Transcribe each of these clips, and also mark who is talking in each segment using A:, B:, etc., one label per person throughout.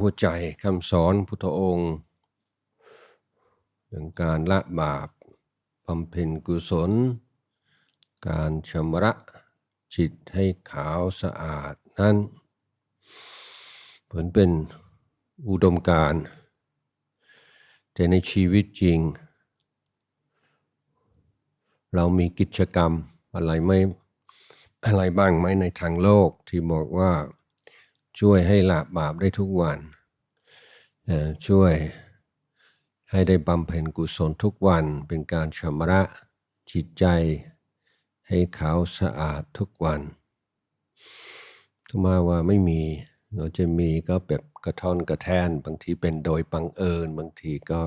A: หัวใจคำสอนพุทธองค์เรื่องการละบาปบำเพ็ญกุศล การชำระจิตให้ขาวสะอาดนั้นเหมือนเป็นอุดมการแต่ในชีวิตจริง เรามีกิจกรรมอะไรไม่อะไรบ้างไหมในทางโลกที่บอกว่า ช่วยให้ละบาปได้ทุกวันช่วยให้ได้บำเพ็ญกุศลทุกวันเป็นการชำระจิตใจให้ขาวสะอาดทุกวันถ้ามาว่าไม่มีเราจะมีก็แบบกระท่อนกระแทน บางทีเป็นโดยบังเอิญ บางทีก็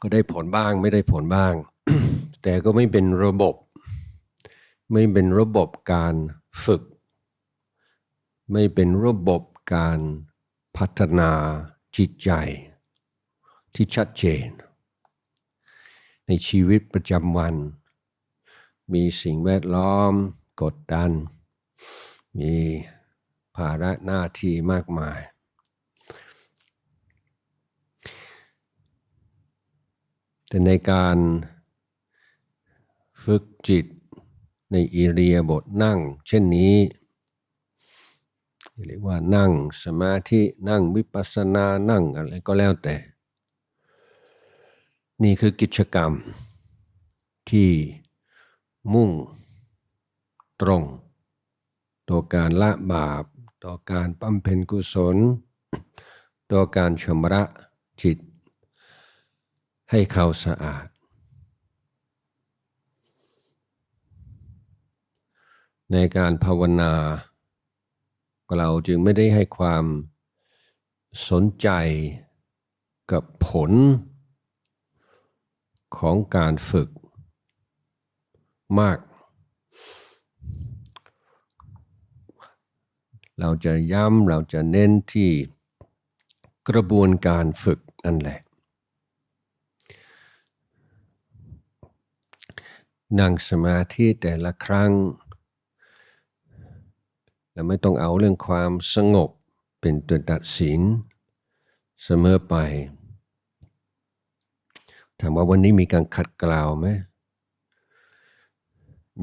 A: ก็ได้ผลบ้างไม่ได้ผลบ้าง แต่ก็ไม่เป็นระบบ ไม่เป็นระบบการฝึก ไม่เป็นระบบการพัฒนาจิตใจที่ชัดเจน ในชีวิตประจำวัน มีสิ่งแวดล้อมกดดัน มีภาระหน้าที่มากมาย แต่ในการฝึกจิตในอิเรียบทนั่ง เช่นนี้ เรียกว่านั่งสมาธินั่งวิปัสสนานั่งอะไรก็แล้วแต่ นี่คือกิจกรรม ที่มุ่งตรง ต่อการละบาป ต่อการบำเพ็ญกุศล ต่อการชำระจิต ให้เขาสะอาด ในการภาวนา เราจึงไม่ได้ให้ความสนใจกับผลของการฝึกมาก เราจะย้ำเราจะเน้นที่กระบวนการฝึกนั่นแหละ นั่งสมาธิแต่ละครั้ง และไม่ต้องเอาเรื่องความสงบเป็นตัวตัดสินเสมอไป ถามว่าวันนี้มีการขัดเกลาไหม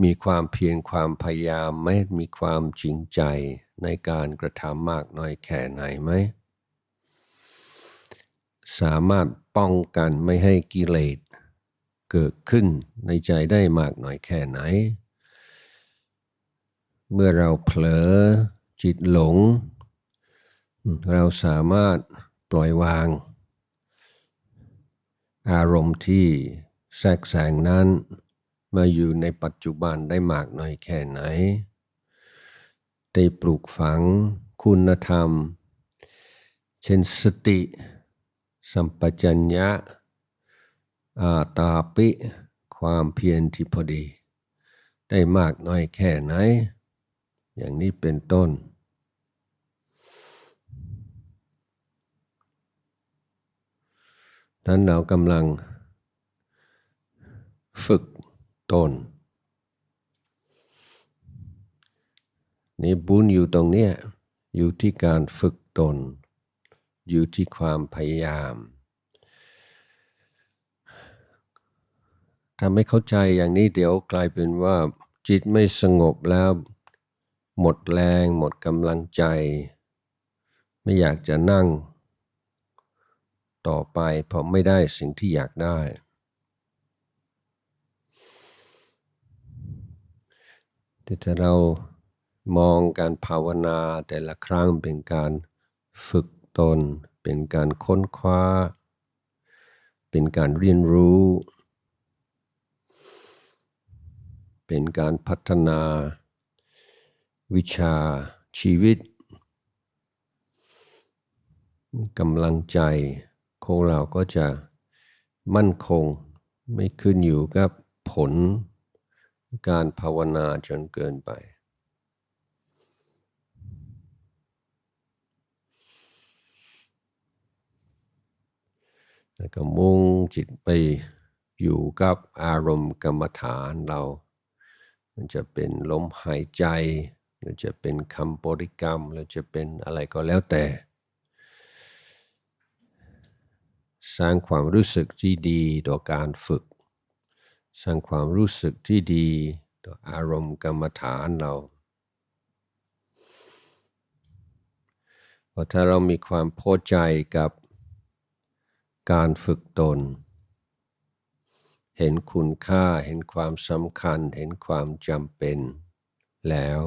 A: มีความเพียรความพยายามไหมมีความจริงใจในการกระทำมากน้อยแค่ไหนไหม สามารถป้องกันไม่ให้กิเลสเกิดขึ้นในใจได้มากน้อยแค่ไหน เมื่อเราเผลอจิตหลง เราสามารถปล่อยวาง อารมณ์ที่แทรกแซงนั้นมาอยู่ในปัจจุบันได้มากน้อยแค่ไหน ได้ปลูกฝังคุณธรรม เช่นสติ สัมปชัญญะ อาตาปิ ความเพียรที่พอดี ได้มากน้อยแค่ไหน อย่างนี้เป็นต้นนั้นเรากำลัง ฝึกตนนี่บุญอยู่ตรงเนี้ยอยู่ที่การฝึกตน อยู่ที่ความพยายาม ถ้าไม่เข้าใจอย่างนี้เดี๋ยวกลายเป็นว่าจิตไม่สงบแล้ว หมดแรง หมดกำลังใจ ไม่อยากจะนั่ง ต่อไปเพราะไม่ได้สิ่งที่อยากได้แต่ถ้าเรามองการภาวนาแต่ละครั้งเป็นการฝึกตน เป็นการค้นคว้า เป็นการเรียนรู้ เป็นการพัฒนา วิชาชีวิตกำลังใจของเราก็จะมั่นคงไม่ขึ้นอยู่กับผลการภาวนาจนเกินไป แล้วก็มุ่งจิตไปอยู่กับอารมณ์กรรมฐานเรา มันจะเป็นลมหายใจ หรือจะเป็นคำบริกรรม หรือจะเป็นอะไรก็แล้วแต่ สร้างความรู้สึกที่ดีต่อการฝึก สร้างความรู้สึกที่ดีต่ออารมณ์กรรมฐานเราเพราะถ้าเรามีความพอใจกับการฝึกตน เห็นคุณค่าเห็นความสำคัญ เห็นความจำเป็น แล้ว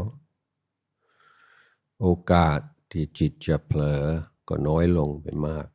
A: โอกาสที่จิตจะเผลอก็น้อยลงไปมาก